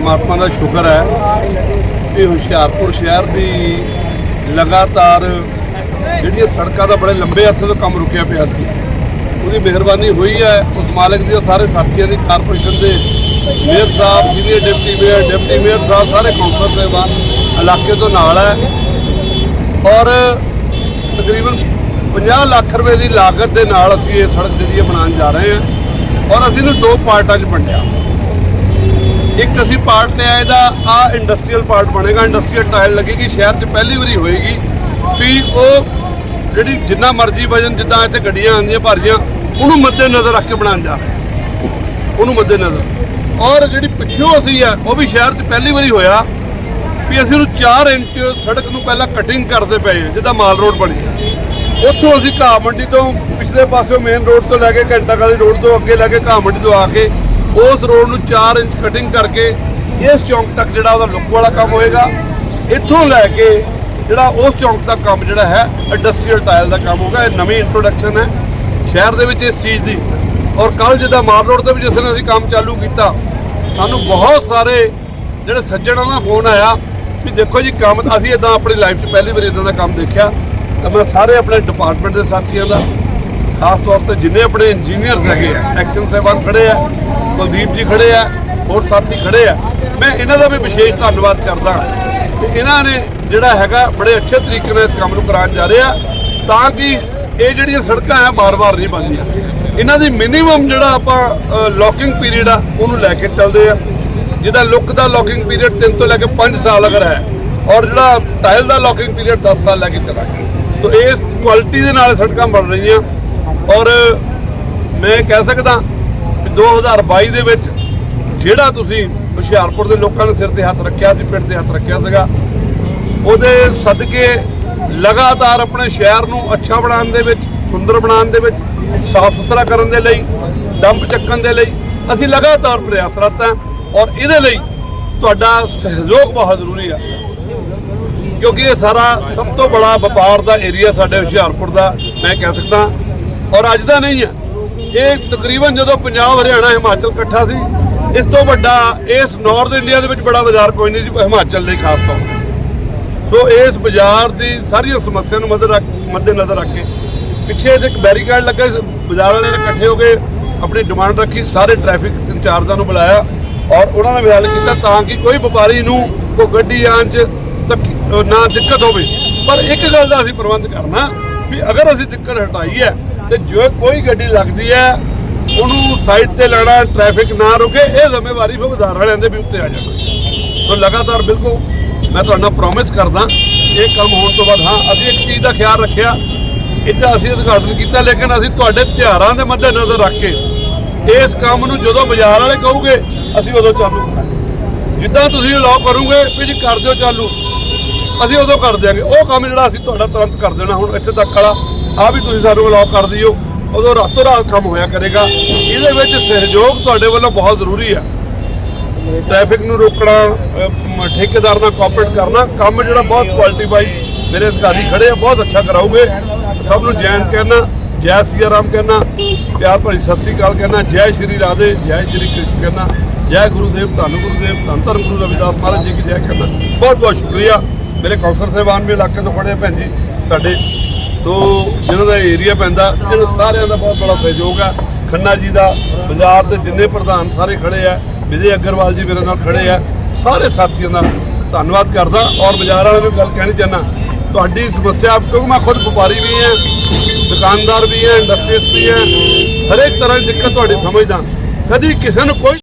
ਪਰਮਾਤਮਾ ਦਾ ਸ਼ੁਕਰ ਹੈ ਕਿ ਹੁਸ਼ਿਆਰਪੁਰ ਸ਼ਹਿਰ ਦੀ ਲਗਾਤਾਰ ਜਿਹੜੀਆਂ ਸੜਕਾਂ ਦਾ ਬੜੇ ਲੰਬੇ ਅਰਸੇ ਤੋਂ ਕੰਮ ਰੁਕਿਆ ਪਿਆ ਸੀ, ਉਹਦੀ ਮਿਹਰਬਾਨੀ ਹੋਈ ਹੈ। ਉਸ ਮਾਲਕ ਦੀ ਉਹ ਸਾਰੇ ਸਾਥੀਆਂ ਦੀ, ਕਾਰਪੋਰੇਸ਼ਨ ਦੇ ਮੇਅਰ ਸਾਹਿਬ, senior deputy mayor deputy mayor ਸਾਹਿਬ, ਸਾਰੇ ਕੌਂਸਲ ਸਾਹਿਬਾਨ ਇਲਾਕੇ ਤੋਂ ਨਾਲ ਹੈ। ਔਰ ਤਕਰੀਬਨ 50 ਲੱਖ ਰੁਪਏ ਦੀ ਲਾਗਤ ਦੇ ਨਾਲ ਅਸੀਂ ਇਹ ਸੜਕ ਜਿਹੜੀ ਹੈ ਬਣਾਉਣ ਜਾ ਰਹੇ ਹਾਂ। ਔਰ ਅਸੀਂ ਇਹਨੂੰ ਦੋ ਪਾਰਟਾਂ 'ਚ ਵੰਡਿਆ। ਇੱਕ ਅਸੀਂ ਪਾਰਟ 'ਤੇ ਆਏ ਦਾ, ਆ ਇੰਡਸਟਰੀਅਲ ਪਾਰਟ ਬਣੇਗਾ ਇੰਡਸਟਰੀਅਲ ਟਾਇਲ ਲੱਗੇਗੀ, ਸ਼ਹਿਰ 'ਚ ਪਹਿਲੀ ਵਾਰੀ ਹੋਏਗੀ। ਵੀ ਉਹ ਜਿਹੜੀ ਜਿੰਨਾ ਮਰਜ਼ੀ ਵਜਨ ਜਿੱਦਾਂ ਇੱਥੇ ਗੱਡੀਆਂ ਆਉਂਦੀਆਂ ਭਾਰੀਆਂ, ਉਹਨੂੰ ਮੱਦੇ ਨਜ਼ਰ ਰੱਖ ਕੇ ਬਣਾਉਣ ਜਾ ਉਹਨੂੰ ਮੱਦੇ ਨਜ਼ਰ ਔਰ ਜਿਹੜੀ ਪਿੱਛੋਂ ਅਸੀਂ ਆ, ਉਹ ਵੀ ਸ਼ਹਿਰ 'ਚ ਪਹਿਲੀ ਵਾਰੀ ਹੋਇਆ, ਵੀ ਅਸੀਂ ਉਹਨੂੰ 4 ਇੰਚ ਸੜਕ ਨੂੰ ਪਹਿਲਾਂ ਕਟਿੰਗ ਕਰਦੇ ਪਏ ਹਾਂ, ਜਿੱਦਾਂ ਮਾਲ ਰੋਡ ਬਣੀ ਉੱਥੋਂ ਅਸੀਂ ਘਾਹ ਮੰਡੀ ਤੋਂ ਪਿਛਲੇ ਪਾਸਿਓਂ ਮੇਨ ਰੋਡ ਤੋਂ ਲੈ ਕੇ ਘੰਟਾ ਗਾਲੀ ਰੋਡ ਤੋਂ ਅੱਗੇ ਲੈ ਕੇ ਘਾਹ ਮੰਡੀ ਤੋਂ ਆ ਕੇ ਉਸ ਰੋਡ ਨੂੰ 4 ਇੰਚ ਕਟਿੰਗ ਕਰਕੇ ਇਸ ਚੌਂਕ ਤੱਕ ਜਿਹੜਾ ਉਹਦਾ ਲੁੱਕ ਵਾਲਾ ਕੰਮ ਹੋਏਗਾ। ਇੱਥੋਂ ਲੈ ਕੇ ਜਿਹੜਾ ਉਸ ਚੌਂਕ ਤੱਕ ਕੰਮ ਜਿਹੜਾ ਹੈ ਇੰਡਸਟਰੀਅਲ ਟਾਇਲ ਦਾ ਕੰਮ ਹੋਗਾ ਇਹ ਨਵੀਂ ਇੰਟਰੋਡਕਸ਼ਨ ਹੈ। ਸ਼ਹਿਰ ਦੇ ਵਿੱਚ ਇਸ ਚੀਜ਼ ਦੀ। ਔਰ ਕੱਲ ਜਿੱਦਾਂ ਮਾਰ ਰੋਡ ਤੇ ਵੀ ਜਿਸ ਨੇ ਅਸੀਂ ਕੰਮ ਚਾਲੂ ਕੀਤਾ, ਸਾਨੂੰ ਬਹੁਤ ਸਾਰੇ ਜਿਹੜੇ ਸੱਜਣਾਂ ਦਾ ਫੋਨ ਆਇਆ ਵੀ ਦੇਖੋ ਜੀ, ਕੰਮ ਤਾਂ ਅਸੀਂ ਇਦਾਂ ਆਪਣੀ ਲਾਈਫ 'ਚ ਪਹਿਲੀ ਵਾਰ ਇਦਾਂ ਦਾ ਕੰਮ ਦੇਖਿਆ। ਤਾਂ ਮੈਂ ਸਾਰੇ ਆਪਣੇ ਡਿਪਾਰਟਮੈਂਟ ਦੇ ਸਾਥੀਆਂ ਦਾ ਖਾਸ ਤੌਰ ਤੇ ਜਿੰਨੇ ਆਪਣੇ ਇੰਜੀਨੀਅਰਸ ਹੈਗੇ ਆ, ਐਕਸ਼ਨ ਸਾਹਿਬਾਨ ਖੜੇ ਆ, ਕੁਲਦੀਪ ਜੀ ਖੜੇ ਆ, ਹੋਰ ਸਾਥੀ ਖੜੇ ਆ, ਮੈਂ ਇਹਨਾਂ ਦਾ ਵੀ ਵਿਸ਼ੇਸ਼ ਧੰਨਵਾਦ ਕਰਦਾ ਕਿ ਇਹਨਾਂ ਨੇ ਜਿਹੜਾ ਹੈਗਾ ਬੜੇ ਅੱਛੇ ਤਰੀਕੇ ਨਾਲ ਇਸ ਕੰਮ ਨੂੰ ਕਰਾਉਣ ਜਾ ਰਹੇ ਆ, ਤਾਂ ਕਿ ਇਹ ਜਿਹੜੀਆਂ ਸੜਕਾਂ ਆ ਬਾਰ-ਬਾਰ ਨਹੀਂ ਬਣਦੀਆਂ। ਇਹਨਾਂ ਦੀ ਮਿਨੀਮਮ ਜਿਹੜਾ ਆਪਾਂ ਲੌਕਿੰਗ ਪੀਰੀਅਡ ਆ, ਉਹਨੂੰ ਲੈ ਕੇ ਚੱਲਦੇ ਆ। ਜਿਹਦਾ ਲੁੱਕ ਦਾ ਲੌਕਿੰਗ ਪੀਰੀਅਡ 3 ਤੋਂ ਲੈ ਕੇ 5 ਸਾਲ ਅਗਰ ਹੈ, ਔਰ ਜਿਹੜਾ ਟਾਇਲ ਦਾ ਲੌਕਿੰਗ ਪੀਰੀਅਡ 10 ਸਾਲ ਲੈ ਕੇ ਚੱਲਾਂਗੇ। ਤੋ ਇਸ ਕੁਆਲਿਟੀ ਦੇ ਨਾਲ ਸੜਕਾਂ ਬਣ ਰਹੀਆਂ। ਔਰ ਮੈਂ ਕਹਿ ਸਕਦਾ ਕਿ 2022 ਦੇ ਵਿੱਚ ਜਿਹੜਾ ਤੁਸੀਂ ਹੁਸ਼ਿਆਰਪੁਰ ਦੇ ਲੋਕਾਂ ਨੇ ਸਿਰ ਤੇ ਹੱਥ ਰੱਖਿਆ ਸੀ, ਪਿੱਠ ਤੇ ਹੱਥ ਰੱਖਿਆ ਸੀਗਾ, ਉਹਦੇ ਸਦਕੇ ਲਗਾਤਾਰ ਆਪਣੇ ਸ਼ਹਿਰ ਨੂੰ ਅੱਛਾ ਬਣਾਉਣ ਦੇ ਵਿੱਚ, ਸੁੰਦਰ ਬਣਾਉਣ ਦੇ ਵਿੱਚ, ਸਾਫ਼ ਸੁਥਰਾ ਕਰਨ ਦੇ ਲਈ ਡੰਪ ਚੱਕਣ ਦੇ ਲਈ ਅਸੀਂ ਲਗਾਤਾਰ ਪ੍ਰਯਾਸਰਤ ਹਾਂ ਔਰ ਇਹਦੇ ਲਈ ਤੁਹਾਡਾ ਸਹਿਯੋਗ ਬਹੁਤ ਜ਼ਰੂਰੀ ਆ। ਕਿਉਂਕਿ ਇਹ ਸਾਰਾ ਸਭ ਤੋਂ ਬੜਾ ਵਪਾਰ ਦਾ ਏਰੀਆ ਸਾਡੇ ਹੁਸ਼ਿਆਰਪੁਰ ਦਾ, ਮੈਂ ਕਹਿ ਸਕਦਾ ਔਰ ਅੱਜ ਦਾ ਨਹੀਂ ਹੈ। ਇਹ ਤਕਰੀਬਨ ਜਦੋਂ ਪੰਜਾਬ, ਹਰਿਆਣਾ, ਹਿਮਾਚਲ ਇਕੱਠਾ ਸੀ, ਇਸ ਤੋਂ ਵੱਡਾ ਇਸ ਨਾਰਥ ਇੰਡੀਆ ਦੇ ਵਿੱਚ ਬੜਾ ਬਾਜ਼ਾਰ ਕੋਈ ਨਹੀਂ ਸੀ ਹਿਮਾਚਲ ਲਈ ਖਾਸ ਤੌਰ ਤੇ। ਸੋ ਇਸ ਬਾਜ਼ਾਰ ਦੀ ਸਾਰੀਆਂ ਸਮੱਸਿਆ ਨੂੰ ਮੱਦੇ ਰੱਖ ਮੱਦੇ ਨਜ਼ਰ ਰੱਖ ਕੇ ਪਿੱਛੇ ਇੱਕ ਬੈਰੀਕੇਡ ਲੱਗਾ ਸੀ, ਬਾਜ਼ਾਰ ਵਾਲੇ ਨੇ ਇਕੱਠੇ ਹੋ ਕੇ ਆਪਣੀ ਡਿਮਾਂਡ ਰੱਖੀ, ਸਾਰੇ ਟ੍ਰੈਫਿਕ ਇੰਚਾਰਜਾਂ ਨੂੰ ਬੁਲਾਇਆ ਔਰ ਉਹਨਾਂ ਨੇ ਵੀ ਹੱਲ ਕੀਤਾ ਤਾਂ ਕਿ ਕੋਈ ਵਪਾਰੀ ਨੂੰ ਕੋਈ ਗੱਡੀ ਆਉਣ 'ਚ ਤੱਕ ਨਾ ਦਿੱਕਤ ਹੋਵੇ। ਪਰ ਇੱਕ ਗੱਲ ਦਾ ਅਸੀਂ ਪ੍ਰਬੰਧ ਕਰਨਾ ਵੀ ਅਗਰ ਅਸੀਂ ਦਿੱਕਤ ਹਟਾਈ ਹੈ ਤੇ ਜੋ ਕੋਈ ਗੱਡੀ ਲੱਗਦੀ ਹੈ, ਉਹਨੂੰ ਸਾਈਡ ਤੇ ਲੈਣਾ ਟ੍ਰੈਫਿਕ ਨਾ ਰੁਕੇ, ਇਹ ਜ਼ਿੰਮੇਵਾਰੀ ਫਿਰ ਬਾਜ਼ਾਰ ਵਾਲਿਆਂ ਦੇ ਵੀ ਉੱਤੇ ਆ ਜਾਣਾ ਸੋ ਲਗਾਤਾਰ ਬਿਲਕੁਲ ਮੈਂ ਤੁਹਾਨੂੰ ਪ੍ਰੋਮਿਸ ਕਰਦਾ, ਇਹ ਕੰਮ ਹੋਣ ਤੋਂ ਬਾਅਦ, ਹਾਂ, ਅਸੀਂ ਇੱਕ ਚੀਜ਼ ਦਾ ਖਿਆਲ ਰੱਖਿਆ ਇੱਥੇ ਅਸੀਂ ਉਦਘਾਟਨ ਕੀਤਾ, ਲੇਕਿਨ ਅਸੀਂ ਤੁਹਾਡੇ ਤਿਉਹਾਰਾਂ ਦੇ ਮੱਦੇ ਨਜ਼ਰ ਰੱਖ ਕੇ, ਇਸ ਕੰਮ ਨੂੰ ਜਦੋਂ ਬਾਜ਼ਾਰ ਵਾਲੇ ਕਹੋਗੇ, ਅਸੀਂ ਉਦੋਂ ਚਾਲੂ ਕਰਾਂਗੇ। ਜਿੱਦਾਂ ਤੁਸੀਂ ਅਲਾਉ ਕਰੋਗੇ, ਵੀ ਜੀ ਕਰ ਦਿਓ ਚਾਲੂ, ਅਸੀਂ ਉਦੋਂ ਕਰ ਦਿਆਂਗੇ। ਉਹ ਕੰਮ ਜਿਹੜਾ ਅਸੀਂ ਤੁਹਾਡਾ ਤੁਰੰਤ ਕਰ ਦੇਣਾ, ਹੁਣ ਇੱਥੇ ਤੱਕ ਵਾਲਾ ਆ ਵੀ ਤੁਸੀਂ ਸਾਨੂੰ ਅਲਾਉ ਕਰ ਦਿਓ, ਉਦੋਂ ਰਾਤੋਂ ਰਾਤ ਕੰਮ ਹੋਇਆ ਕਰੇਗਾ। ਇਹਦੇ ਵਿੱਚ ਸਹਿਯੋਗ ਤੁਹਾਡੇ ਵੱਲੋਂ ਬਹੁਤ ਜ਼ਰੂਰੀ ਆ। ਟ੍ਰੈਫਿਕ ਨੂੰ ਰੋਕਣਾ ਠੇਕੇਦਾਰ ਨਾਲ ਕੋਆਪਰੇਟ ਕਰਨਾ, ਕੰਮ ਜਿਹੜਾ ਬਹੁਤ ਕੁਆਲਿਟੀ ਬਾਈ, ਮੇਰੇ ਅਧਿਕਾਰੀ ਖੜੇ ਆ, ਬਹੁਤ ਅੱਛਾ ਕਰਾਉਗੇ ਸਭ ਨੂੰ ਜੈਨ ਕਹਿਣਾ, ਜੈ ਸਿਆ ਰਾਮ ਕਹਿਣਾ, ਪਿਆਰ ਭਰੀ ਸਤਿ ਸ੍ਰੀ ਅਕਾਲ ਕਹਿਣਾ, ਜੈ ਸ਼੍ਰੀ ਰਾਧੇ, ਜੈ ਸ਼੍ਰੀ ਕ੍ਰਿਸ਼ਨ ਕਹਿਣਾ, ਜੈ ਗੁਰੂਦੇਵ, ਧੰਨ ਗੁਰੂਦੇਵ, ਧੰਨ ਧੰਨ ਗੁਰੂ ਰਵਿਦਾਸ ਮਹਾਰਾਜ ਜੀ ਕੀ ਜੈ ਕਹਿਣਾ। ਬਹੁਤ ਬਹੁਤ ਸ਼ੁਕਰੀਆ। ਮੇਰੇ ਕੌਂਸਲ ਸਾਹਿਬਾਨ ਵੀ ਇਲਾਕੇ ਤੋਂ ਖੜੇ ਭੈਣ ਜੀ, ਤੁਹਾਡੇ ਤੋਂ ਜਿਹਨਾਂ ਦਾ ਏਰੀਆ ਪੈਂਦਾ ਇਹਨਾਂ ਸਾਰਿਆਂ ਦਾ ਬਹੁਤ ਬੜਾ ਸਹਿਯੋਗ ਹੈ ਖੰਨਾ ਜੀ ਦਾ ਬਾਜ਼ਾਰ ਦੇ ਜਿੰਨੇ ਪ੍ਰਧਾਨ ਸਾਰੇ ਖੜੇ ਆ, ਵਿਜੇ ਅਗਰਵਾਲ ਜੀ ਮੇਰੇ ਨਾਲ ਖੜੇ ਆ, ਸਾਰੇ ਸਾਥੀਆਂ ਦਾ ਧੰਨਵਾਦ ਕਰਦਾ। ਔਰ ਬਾਜ਼ਾਰ ਵਾਲਿਆਂ ਨੂੰ ਗੱਲ ਕਹਿਣੀ ਚਾਹੁੰਦਾ, ਤੁਹਾਡੀ ਸਮੱਸਿਆ, ਕਿਉਂਕਿ ਮੈਂ ਖੁਦ ਵਪਾਰੀ ਵੀ ਹਾਂ, ਦੁਕਾਨਦਾਰ ਵੀ ਹਾਂ ਇੰਡਸਟਰੀਸ ਵੀ ਹਾਂ, ਹਰੇਕ ਤਰ੍ਹਾਂ ਦੀ ਦਿੱਕਤ ਤੁਹਾਡੀ ਸਮਝਦਾ। ਕਦੀ ਕਿਸੇ ਨੂੰ ਕੋਈ